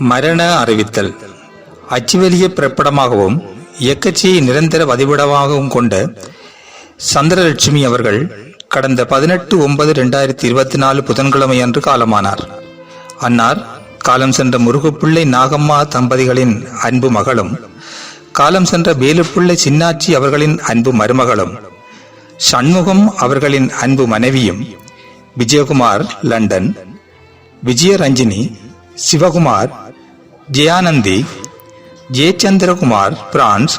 மரண அறிவித்தல். அச்சுவெளிய பிறப்பிடமாகவும் இயக்கச்சியை நிரந்தர வதிவிடமாகவும் கொண்ட சந்திரலட்சுமி அவர்கள் கடந்த பதினெட்டு ஒன்பது ரெண்டாயிரத்தி இருபத்தி நாலு புதன்கிழமை அன்று காலமானார். அன்னார் காலம் சென்ற முருகப்பிள்ளை நாகம்மா தம்பதிகளின் அன்பு மகளும் காலம் சென்ற வேலுப்பிள்ளை சின்னாச்சி அவர்களின் அன்பு மருமகளும் சண்முகம் அவர்களின் அன்பு மனைவியும் விஜயகுமார் லண்டன் விஜயரஞ்சினி சிவகுமார் ஜெயானந்தி ஜெயச்சந்திரகுமார் பிரான்ஸ்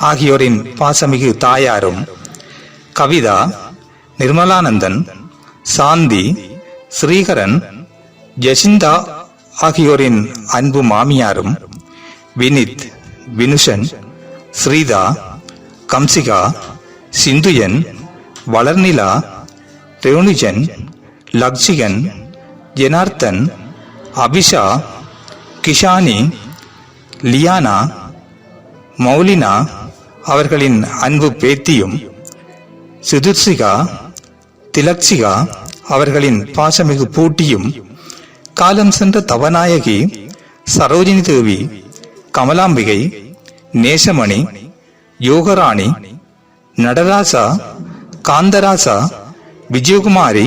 ஆகியோரின் பாசமிகு தாயாரும் கவிதா நிர்மலானந்தன் சாந்தி ஸ்ரீகரன் ஜசிந்தா ஆகியோரின் அன்பு மாமியாரும் வினித் வினுஷன் ஸ்ரீதா கம்சிகா சிந்துயன் வளர்நிலா ரேணுஜன் லக்ஷிகன் ஜெனார்த்தன் அபிஷா கிஷானி லியானா மௌலினா அவர்களின் அன்பு பேத்தியும் சுதுர்சிகா திலக்ஷிகா அவர்களின் பாசமிகு பூட்டியும் காலம் சென்ற தவநாயகி சரோஜினி தேவி கமலாம்பிகை நேசமணி யோகராணி நடராசா காந்தராசா விஜயகுமாரி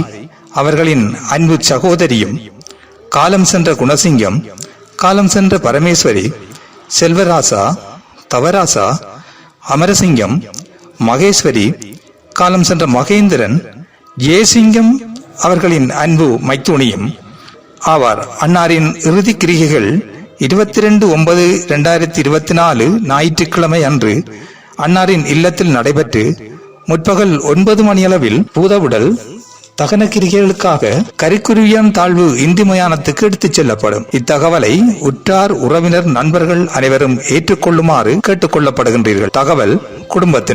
அவர்களின் அன்பு சகோதரியும் காலம் சென்ற குணசிங்கம் காலம் சென்ற பரமேஸ்வரி செல்வராசா தவராசா அமரசிங்கம் மகேஸ்வரி காலம் சென்ற மகேந்திரன் ஜெயசிங்கம் அவர்களின் அன்பு மைத்துணியும் ஆவார். அன்னாரின் இறுதி கிரிகைகள் இருபத்தி ரெண்டு ஒன்பது இரண்டாயிரத்தி இருபத்தி நாலு ஞாயிற்றுக்கிழமை அன்று அன்னாரின் இல்லத்தில் நடைபெற்று முற்பகல் ஒன்பது மணியளவில் பூதவுடல் தகன கிரிகைகளுக்காக கரிக்குருவியான் தாழ்வு இந்தி மயானத்துக்கு எடுத்துச் செல்லப்படும். இத்தகவலை உற்றார் உறவினர் நண்பர்கள் அனைவரும் ஏற்றுக்கொள்ளுமாறு கேட்டுக்கொள்ளப்படுகின்றீர்கள் தகவல் குடும்பத்தினர்.